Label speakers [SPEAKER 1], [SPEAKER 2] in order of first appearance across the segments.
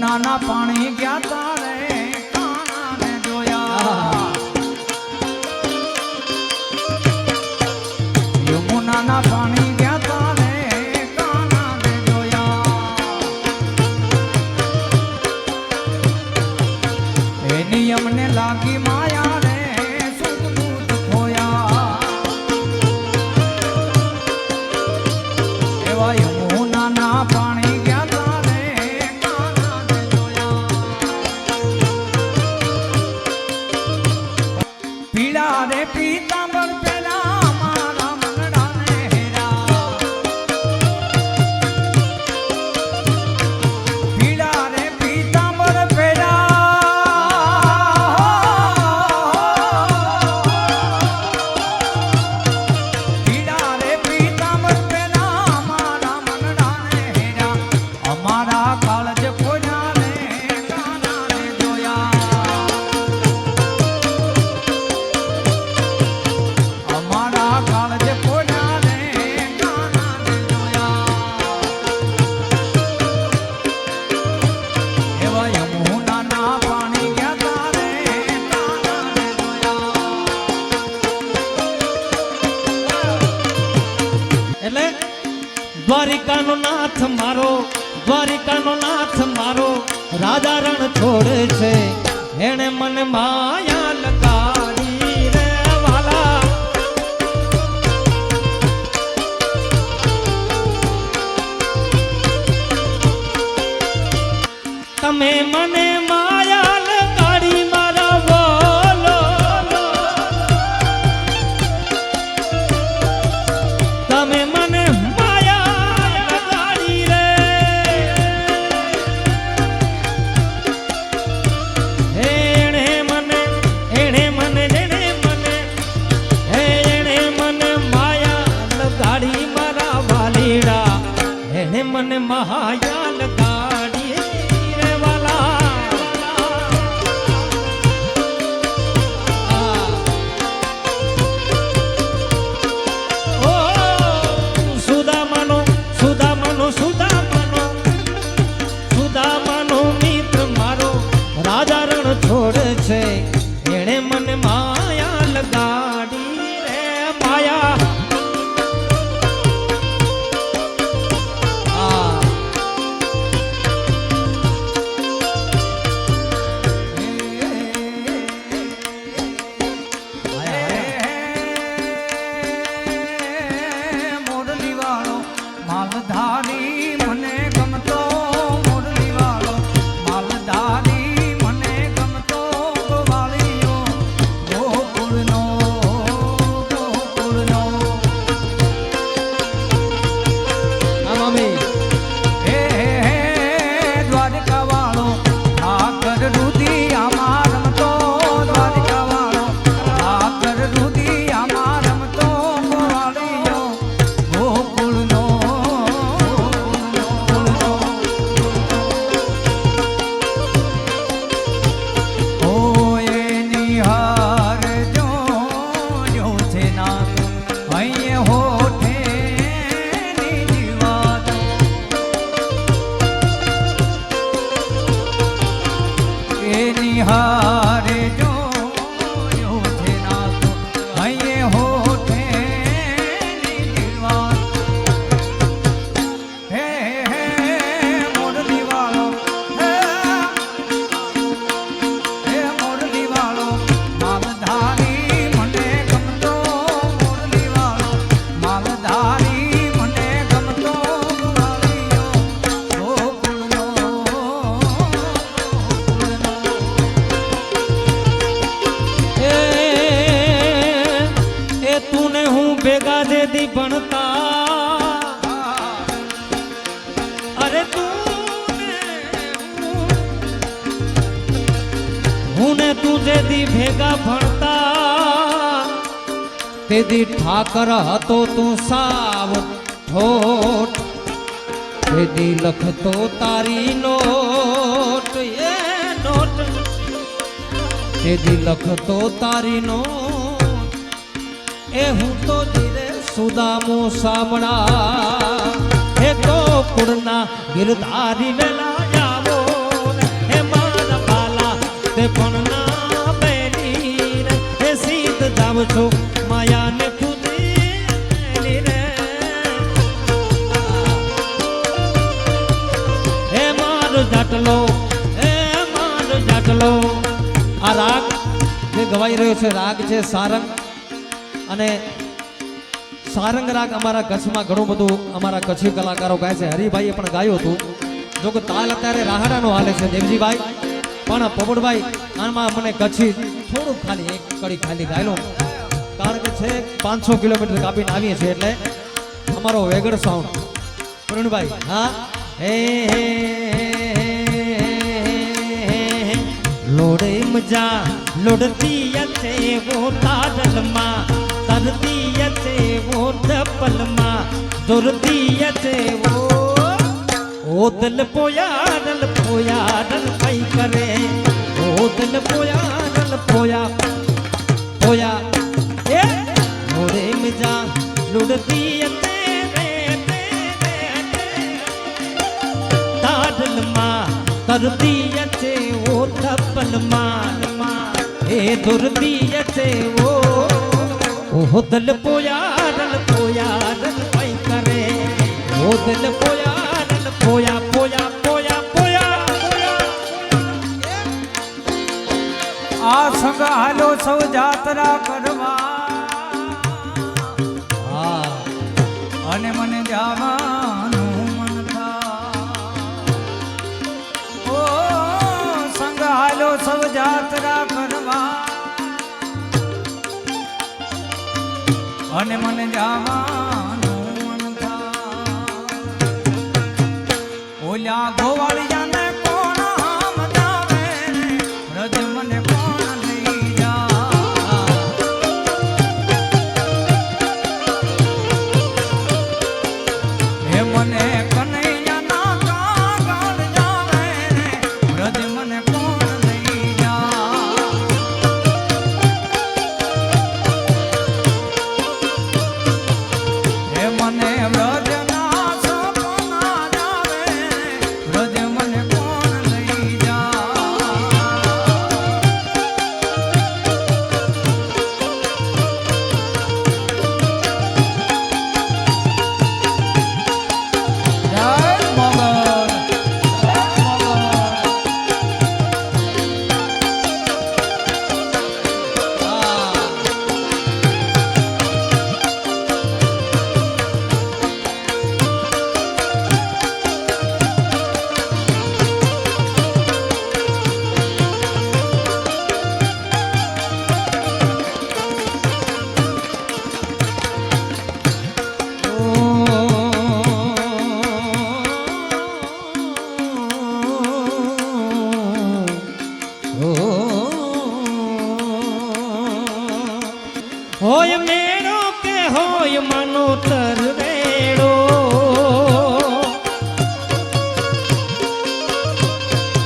[SPEAKER 1] નાના પાણી ગયા
[SPEAKER 2] તા. સાધારણ છોડ છે. એણે મન માયા ભેગા ભણતા. તેથી ઠાકર હતો તું સાવ ઠોઠ. તેથી લખતો તારી નોટ. A not. તેથી લખતો તારી નોટ. એ હું તો ધીરે સુદામો સામણા એ તો કુળના ગિરધારીને લાયા બોલ હે
[SPEAKER 3] મારા બાલા તે પણ બનાવ છો માયાને ખુદી હે મારો જાટલો, હે મારો જાટલો. આ રાગ જે ગવાઈ રહ્યો છે, રાગ છે સારંગ. અને સારંગ રાગ અમારા કચ્છમાં ઘણું બધું અમારા કચ્છી કલાકારો ગાય છે. હરિભાઈએ પણ ગાયું હતું. જો કે તાલ અત્યારે રાહડાનો હાલે છે, દેવજીભાઈ. પણ પવડભાઈ આમાં મને કચ્છી થોડુંક ખાલી એક કડી ખાલી ગાયલો. કારણ કે છે પાંચસો કિલોમીટર કાપીને આવીએ છીએ એટલે અમારો વેગડ સાઉન્ડ પ્રવીણભાઈ હા? હે હે, હે, લોડે મજા લોડતી છે વો તાડલમાં. તરતી છે વો ડપલમાં દોરતી છે વો ઓ દલ પોયા દલ પોયા દલ પઈ કરે? ઓ દલ પોયા દલ પોયા પોયા એ લુડતી તેરે તેરે તાડલમાં તરતી છે ઓ ડપલમાં એ દોરતી છે વો ઓ દલ પોયા દલ પોયા દલ પઈ કરે ઓ દલ પોયા દલ પોયા પોયા પોયા પોયા
[SPEAKER 2] આ સંગ હાલો સૌ જાતરા કરવા અને મને જવાનું મન ઓ, સંગ હાલો સૌ જાત્રા કરવા. અને મને જવાનું મન ઓલ્યા ગોવાળિયાને મને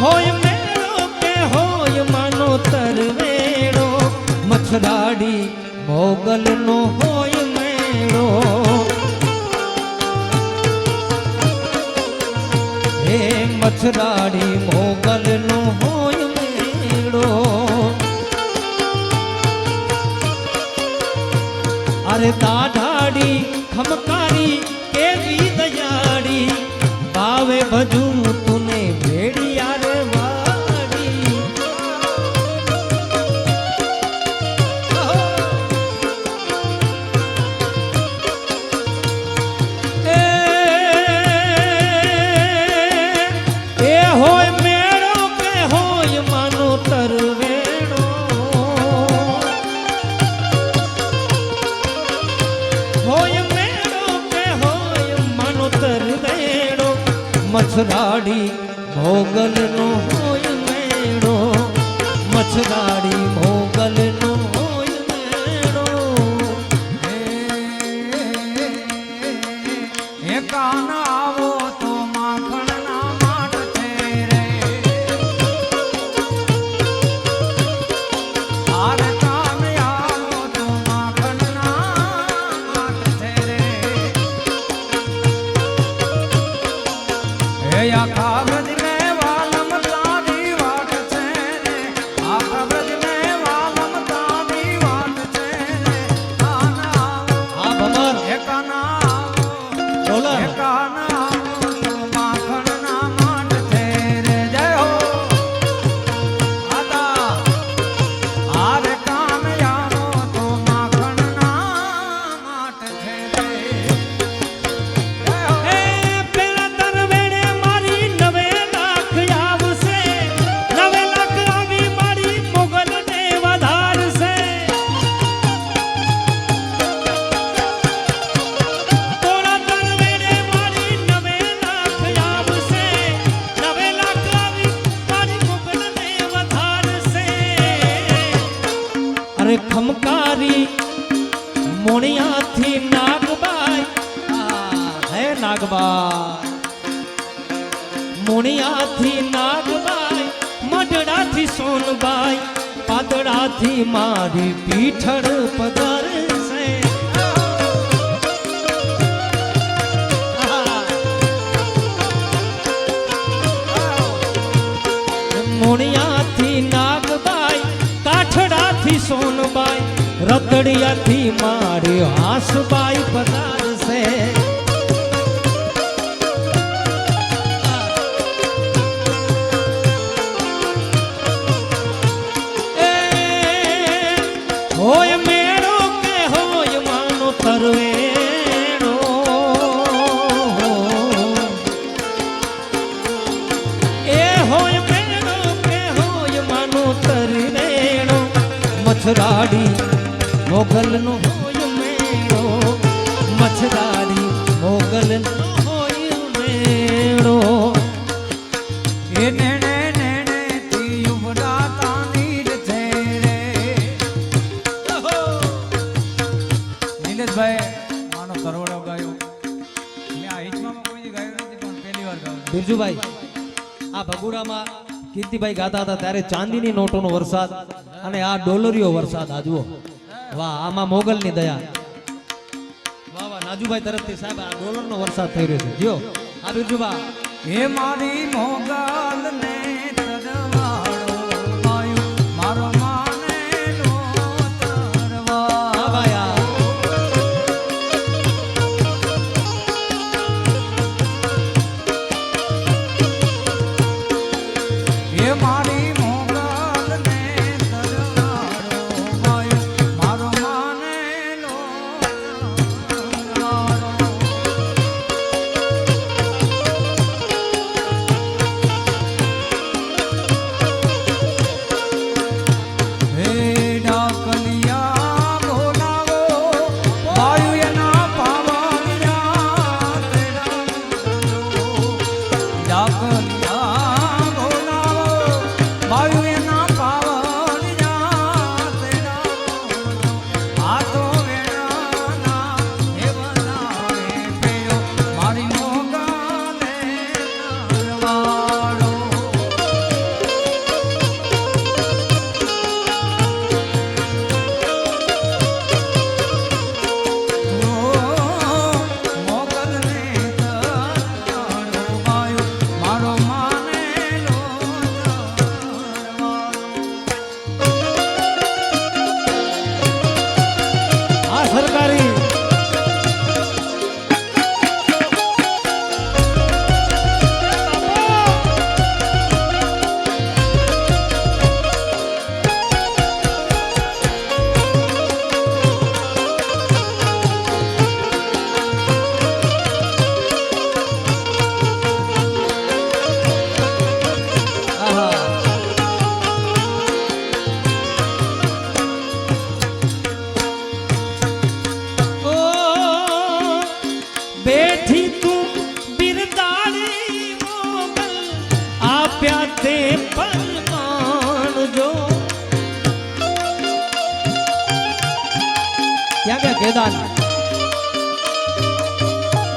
[SPEAKER 3] હોય મેળો કે હોય માનો તરવેડો મછરાડી મોગલનો હોય મેળો. હે મથરાડી મોગલનો હોય મેળો. અરે દાઢાડી, ખમકારી કેવી દયાડી ભાવે ભજું રતડિયાથી મારી હાસબાઈ પધારશે. હોય મેળો કે હોય માનો તરવેણો. એ હોય મેળો કે હોય માનો તરવેણો. મછરાડી મોગલનો હોય મેળો મછરાડી મોગલનો હોય મેળો.
[SPEAKER 2] એ નેણે નેણે થી ઉભરાતા નીર છે રે નિલેશભાઈ માનો તરવડો ગાયો. આ હિચમાં કોઈ દી ગાયો નથી, પણ પહેલી વાર ગાયો
[SPEAKER 3] બિરજુભાઈ, આ ભગુડામાં કીર્તિભાઈ ગાતા હતા, ત્યારે ચાંદીની નોટોનો વરસાદ અને આ ડોલરીઓ વરસાદ, આ જુઓ. વાહ, આમાં મોગલની દયા. વાહ વાહ, નાજુભાઈ તરફથી સાહેબ, આ ડોલરનો વરસાદ થઈ રહ્યો છે. જો આ બિરજુભા
[SPEAKER 2] હે મારી મોગલ ને તરવાડો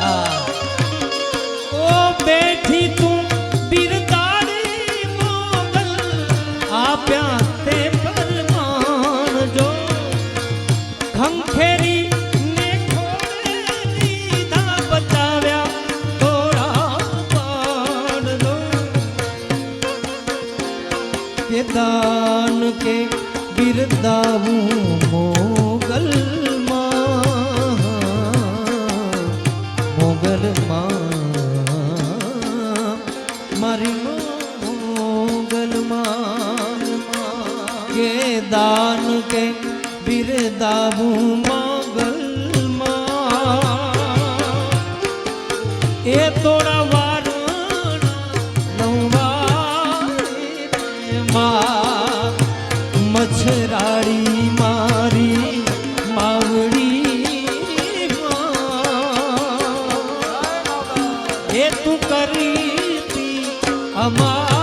[SPEAKER 3] હા. ઓ બેઠી તું બિરદાળી મોગલ આપ્યા તે પરમાણ જો. ખંખેરી દાન કે બિરદાવું મોગલ મોગલ મારી મોગલ કે દાન કે બિરદાવું મોગલ એ તોડા એ તું કરી અમા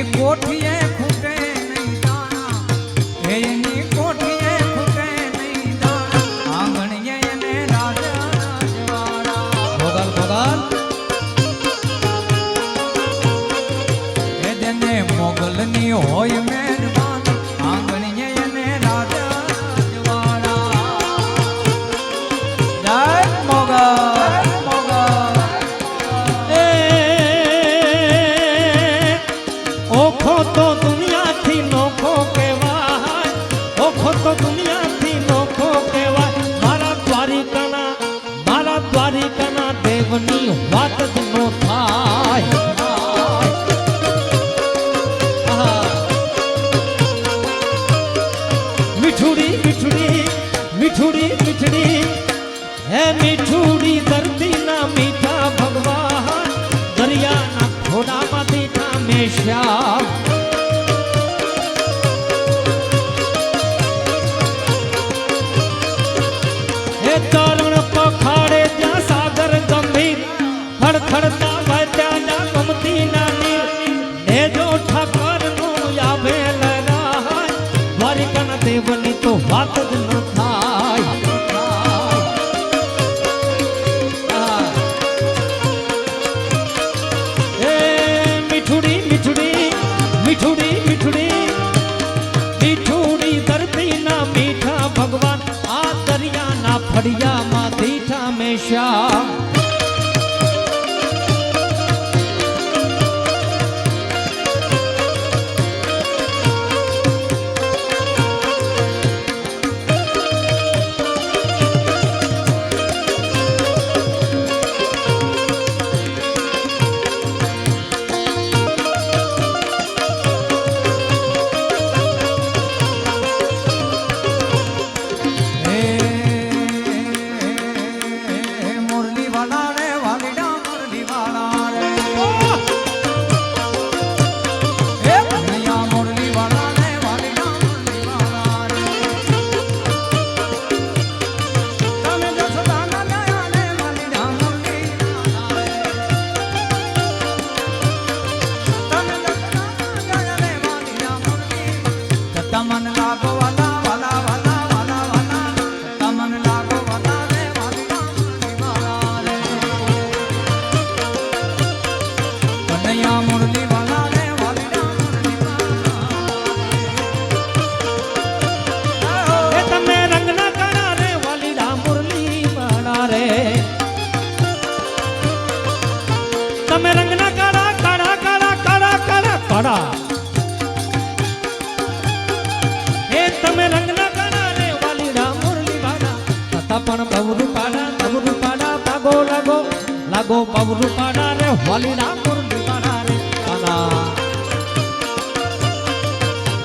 [SPEAKER 3] એની કોઠીએ ખૂટે નહીં હોય મેં ની વાત ભગવાન આ દરિયાના ફળિયામાં દીઠા મેશા
[SPEAKER 2] વાલીના મુરલી
[SPEAKER 3] વાળા રે કાના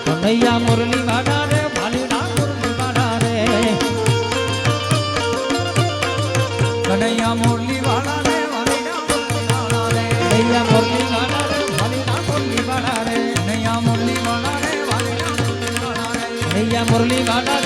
[SPEAKER 3] કનૈયા મુરલી વાળા રે વાલીના મુરલી વાળા
[SPEAKER 2] મુરલી
[SPEAKER 3] વાળા